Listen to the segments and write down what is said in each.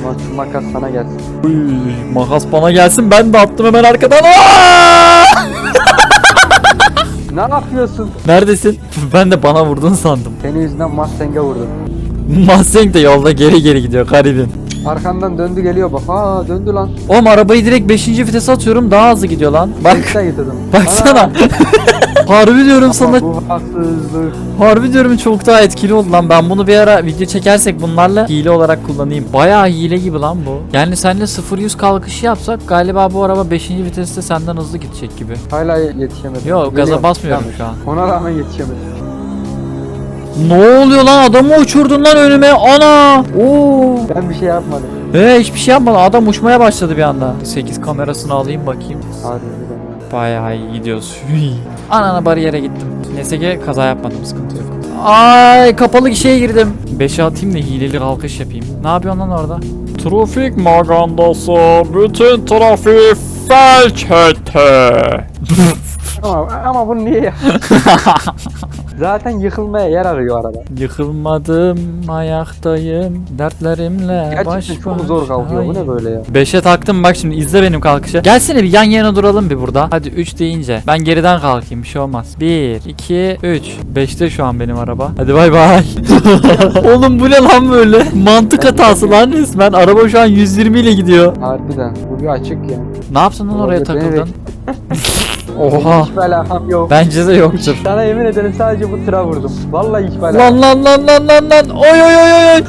Zaman şu makas sana gelsin. Uy, makas bana gelsin ben de attım hemen arkadan. Ne yapıyorsun? Neredesin? Ben de bana vurdun sandım. Senin yüzünden Mustang'e vurdum. Mustang de yolda geri geri gidiyor garibim. Arkandan döndü geliyor bak. Aa döndü lan. Oğlum arabayı direkt 5. vitese atıyorum daha hızlı gidiyor lan. Bak baksana. Harbi diyorum sana. Ama bu haksızlık. Harbi diyorum çok daha etkili oldu lan. Ben bunu bir ara video çekersek bunlarla hile olarak kullanayım. Bayağı hile gibi lan bu. Yani seninle 0-100 kalkışı yapsak galiba bu araba 5. viteste senden hızlı gidecek gibi. Hala yetişemedim. Yok gaza Geliyorum. basmıyorum Tamam. şu an. Ona rağmen yetişemedim. Ne oluyor lan adamı uçurdun lan önüme ana. Oo. Ben bir şey yapmadım. Ee hiçbir şey yapmadı adam uçmaya başladı bir anda. 8 kamerasını alayım bakayım. Harbiden. Bayağı iyi gidiyoruz. Anana bariyere gittim. Neyse ki kaza yapmadım sıkıntı yok. Ay kapalı şeye girdim. 5'e atayım da hileli kalkış yapayım. Ne yapıyorsun lan orada? Trafik magandası bütün trafiği felç etti. Ama, ama bunu niye ya? Zaten yıkılmaya yer arıyor araba. Yıkılmadım ayaktayım dertlerimle Gerçekten baş çok zor kalkıyor. Bu ne böyle ya? 5'e taktım bak şimdi izle benim kalkışı. Gelsene bir yan yana duralım bir burada. Hadi 3 deyince. Ben geriden kalkayım bir şey olmaz. 1, 2, 3. 5'te şu an benim araba. Hadi bay bay. Oğlum bu ne lan böyle? Mantık hatası lan resmen. Araba şu an 120 ile gidiyor. Harbiden. Bu bir açık ya. Ne yaptın lan oraya takıldın? Oha. Hiçbir alakam yok. Bence de yoktur. Sana yemin ederim sadece bu tıra vurdum. Vallahi hiçbir alakam Lan lan lan lan lan lan. Oy oy oy oy.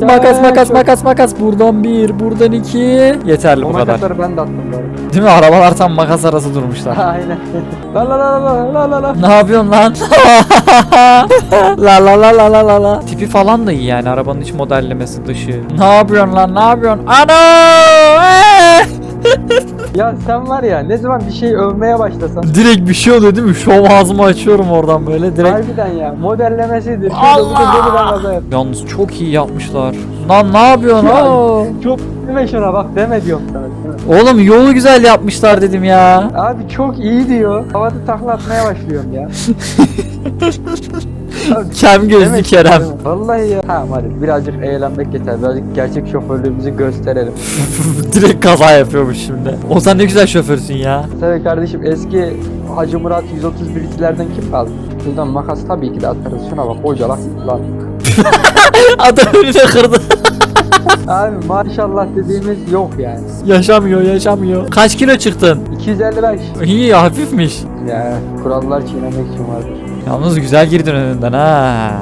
makas makas makas makas. Buradan bir, buradan iki. Yeterli O bu kadar. makasları ben de attım arada. Değil mi? Arabalar tam makas arası durmuşlar. Aynen. la la la la la la la. Ne yapıyorsun lan? la la la la la la la. Tipi falan da iyi yani arabanın iç modellemesi dışı. Ne yapıyorsun lan? Ne yapıyorsun? Ana! Ya sen var ya ne zaman bir şey övmeye başlasan. Direkt bir şey oluyor değil mi? Şov ağzımı açıyorum oradan böyle direkt. Harbiden ya modellemesidir. Allah! Yalnız çok iyi yapmışlar. Lan ne yapıyorsun? Ya. Çok deme şuna bak deme diyorum sana. Oğlum yolu güzel yapmışlar dedim ya. Abi çok iyi diyor. Havada takla atmaya başlıyorum ya. Kem gözlü demek ki, Kerem. Vallahi ya. Tamam hadi birazcık eğlenmek yeter. Birazcık gerçek şoförlüğümüzü gösterelim. Direkt kaza yapıyormuş şimdi. Ozan ne güzel şoförsün ya. Tabii kardeşim eski Hacı Murat 131'lerden kim kaldı? Buradan makas tabii ki de atarız. Şuna bak hocalak lan. Adam önüne kırdı. Abi maşallah dediğimiz yok yani. yaşamıyor yaşamıyor. Kaç kilo çıktın? 255. İyi hafifmiş. Ya kurallar çiğnemek için vardır. Yalnız güzel girdin önünden ha.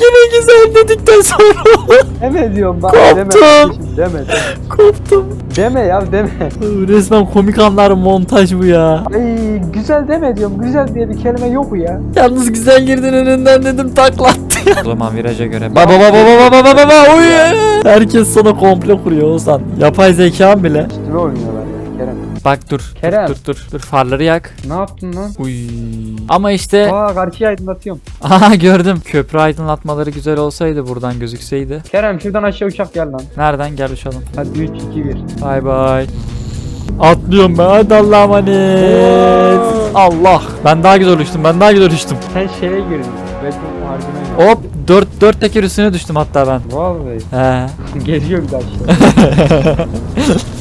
Yine güzel dedikten sonra Deme diyorum bak Koptum. deme deme deme. koptum. Deme ya deme. Resmen komik anlar montaj bu ya. Ay güzel deme diyorum. Güzel diye bir kelime yok ya. Yalnız güzel girdin önünden dedim taklattı. o zaman viraja göre. Baba baba baba baba baba baba. Herkes sana komple kuruyor Ozan. Yapay zeka bile. Üstüme Kerem. Bak dur. Kerem. Dur dur dur. Dur farları yak. Ne yaptın lan? Uy. Ama işte Aa karşıya aydınlatıyorum. aha gördüm. Köprü aydınlatmaları güzel olsaydı buradan gözükseydi. Kerem şuradan aşağı uçak gel lan. Nereden gel uçalım. Hadi 3 2 1. Bay bay. Atlıyorum ben. Hadi Allah'a emanet. Allah. Ben daha güzel uçtum. Ben daha güzel uçtum. Sen şeye girdin. Beton harbine girdin. Hop. Dört, dört teker üstüne düştüm hatta ben. Vallahi. He. Geziyor bir daha işte.